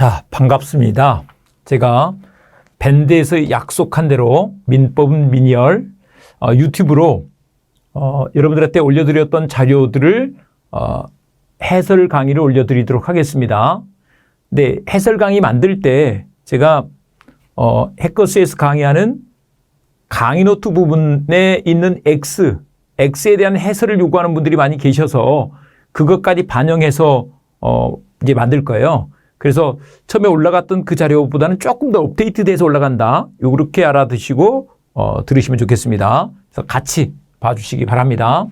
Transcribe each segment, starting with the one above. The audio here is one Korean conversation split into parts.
자, 반갑습니다. 제가 밴드에서 약속한 대로 민법은 민이열 어, 유튜브로 어, 여러분들한테 올려드렸던 자료들을 어, 해설 강의를 올려드리도록 하겠습니다. 네, 해설 강의 만들 때 제가 어, 해커스에서 강의하는 강의 노트 부분에 있는 X, X에 대한 해설을 요구하는 분들이 많이 계셔서 그것까지 반영해서 어, 이제 만들 거예요. 그래서 처음에 올라갔던 그 자료보다는 조금 더 업데이트돼서 올라간다. 요렇게 알아두시고 어, 들으시면 좋겠습니다. 그래서 같이 봐주시기 바랍니다.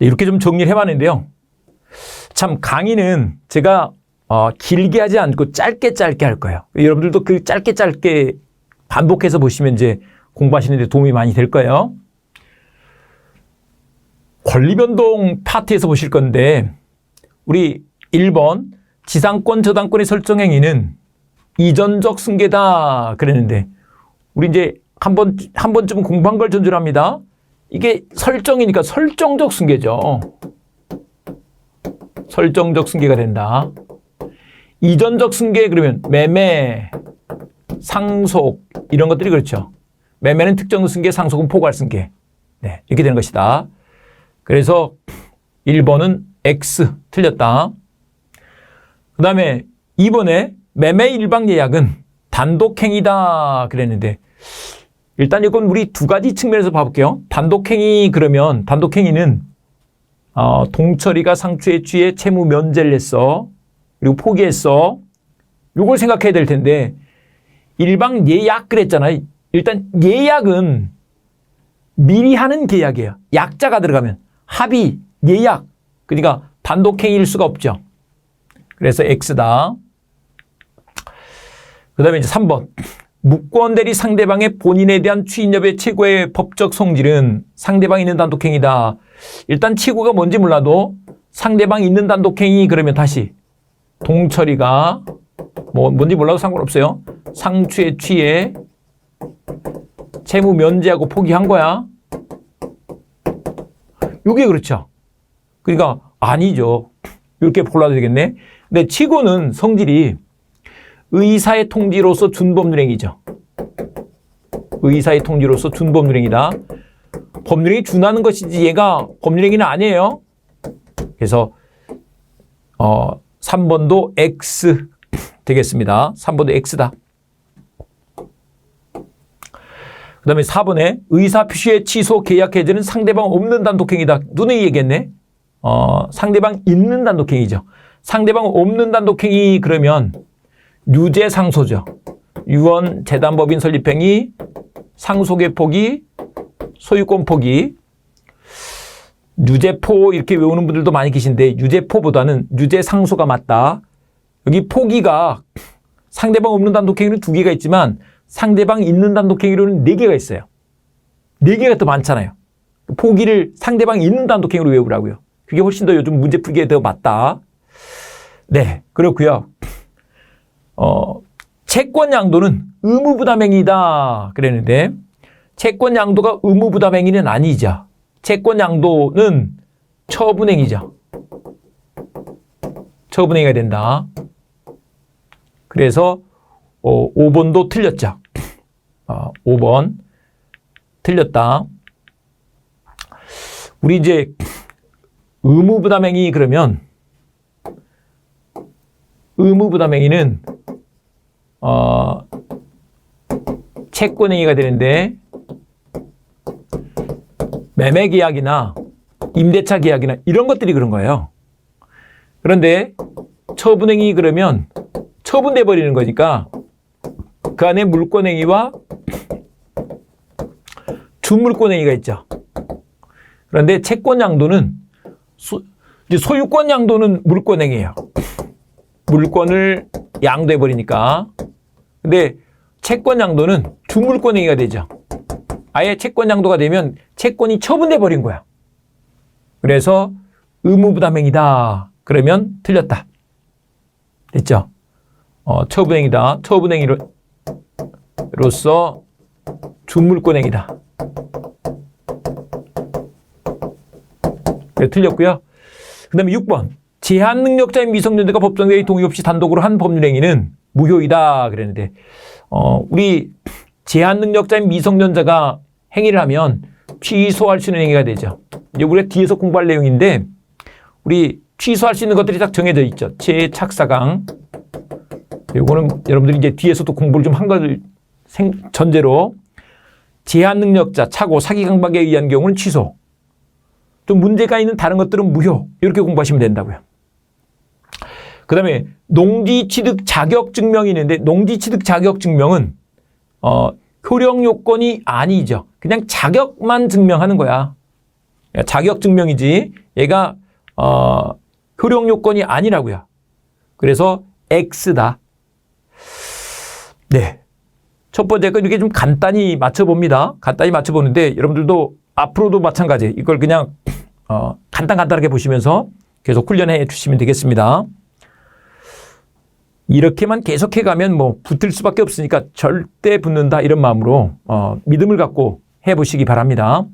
네, 이렇게 좀 정리를 해봤는데요. 참 강의는 제가 어, 길게 하지 않고 짧게 짧게 할 거예요. 여러분들도 그 짧게 짧게 반복해서 보시면 이제 공부하시는데 도움이 많이 될 거예요. 권리변동 파트에서 보실 건데 우리 1번 지상권 저당권의 설정 행위는 이전적 승계다 그랬는데 우리 이제 한 번 한 번쯤 공부한 걸 전제합니다. 이게 설정이니까 설정적 승계죠. 설정적 승계가 된다. 이전적 승계 그러면 매매, 상속 이런 것들이 그렇죠. 매매는 특정 승계, 상속은 포괄 승계. 네, 이렇게 되는 것이다. 그래서 1번은 X 틀렸다. 그 다음에 2번에 매매 일방 예약은 단독행위다 그랬는데 일단 이건 우리 두 가지 측면에서 봐볼게요. 단독행위 그러면 단독행위는 어, 동철이가 상추에 취해 채무 면제를 했어. 그리고 포기했어. 요걸 생각해야 될 텐데 일방 예약 그랬잖아요. 일단 예약은 미리 하는 계약이에요. 약자가 들어가면 합의, 예약. 그러니까 단독행위일 수가 없죠. 그래서 X다. 그 다음에 이제 3번. 무권 대리 상대방의 본인에 대한 추인협의 최고의 법적 성질은 상대방이 있는 단독행위다. 일단 최고가 뭔지 몰라도 상대방이 있는 단독행위 그러면 다시 동철이가 뭐 뭔지 몰라도 상관없어요. 상추에 취해 채무 면제하고 포기한 거야. 이게 그렇죠. 그러니까 아니죠. 이렇게 골라도 되겠네. 근데 치고는 성질이 의사의 통지로서 준법률행위죠. 의사의 통지로서 준법률행위다. 법률행위 준하는 것이지 얘가 법률행위는 아니에요. 그래서 어 3번도 X 되겠습니다. 3번도 X다. 그 다음에 4번에 의사 표시의 취소 계약 해제는 상대방 없는 단독행위다. 눈에 얘기했네. 어, 상대방 있는 단독행위죠. 상대방 없는 단독행위 그러면 유죄 상소죠. 유언 재단법인 설립행위, 상속의 포기, 소유권 포기. 유죄포 이렇게 외우는 분들도 많이 계신데 유죄포보다는 유죄 상소가 맞다. 여기 포기가 상대방 없는 단독행위는 두 개가 있지만 상대방 있는 단독행위로는 네 개가 있어요. 네 개가 더 많잖아요. 포기를 상대방 있는 단독행위로 외우라고요. 그게 훨씬 더 요즘 문제 풀기에 더 맞다. 네, 그렇고요. 어, 채권 양도는 의무 부담행위다 그랬는데 채권 양도가 의무 부담행위는 아니죠. 채권 양도는 처분행위죠. 처분행위가 된다. 그래서 어, 5번도 틀렸죠. 어, 5번 틀렸다. 우리 이제 의무부담행위 그러면 의무부담행위는 어, 채권행위가 되는데 매매계약이나 임대차 계약이나 이런 것들이 그런 거예요. 그런데 처분행위 그러면 처분돼 버리는 거니까 그 안에 물권행위와 준물권행위가 있죠. 그런데 채권 양도는 소, 소유권 양도는 물권행위예요. 물권을 양도해 버리니까. 근데 채권 양도는 준물권행위가 되죠. 아예 채권 양도가 되면 채권이 처분돼 버린 거야. 그래서 의무부담행위다. 그러면 틀렸다. 됐죠? 어, 처분행위다. 처분행위로서 준물권행위다. 네, 틀렸고요. 그 다음에 6번. 제한 능력자인 미성년자가 법정대의 동의 없이 단독으로 한 법률행위는 무효이다 그랬는데 어, 우리 제한 능력자인 미성년자가 행위를 하면 취소할 수 있는 행위가 되죠. 이제 우리가 뒤에서 공부할 내용인데 우리 취소할 수 있는 것들이 딱 정해져 있죠. 최착사강. 요거는 여러분들이 이제 뒤에서도 공부를 좀 한 것을 생, 전제로 제한 능력자, 차고, 사기 강박에 의한 경우는 취소. 좀 문제가 있는 다른 것들은 무효. 이렇게 공부하시면 된다고요. 그 다음에 농지 취득 자격 증명이 있는데 농지 취득 자격 증명은 어, 효력 요건이 아니죠. 그냥 자격만 증명하는 거야. 자격 증명이지 얘가 어, 효력 요건이 아니라고요. 그래서 X다. 네. 첫 번째 거 이렇게 좀 간단히 맞춰봅니다. 간단히 맞춰보는데 여러분들도 앞으로도 마찬가지 이걸 그냥 어, 간단 간단하게 보시면서 계속 훈련해 주시면 되겠습니다. 이렇게만 계속해 가면 뭐 붙을 수밖에 없으니까 절대 붙는다 이런 마음으로 어, 믿음을 갖고 해 보시기 바랍니다.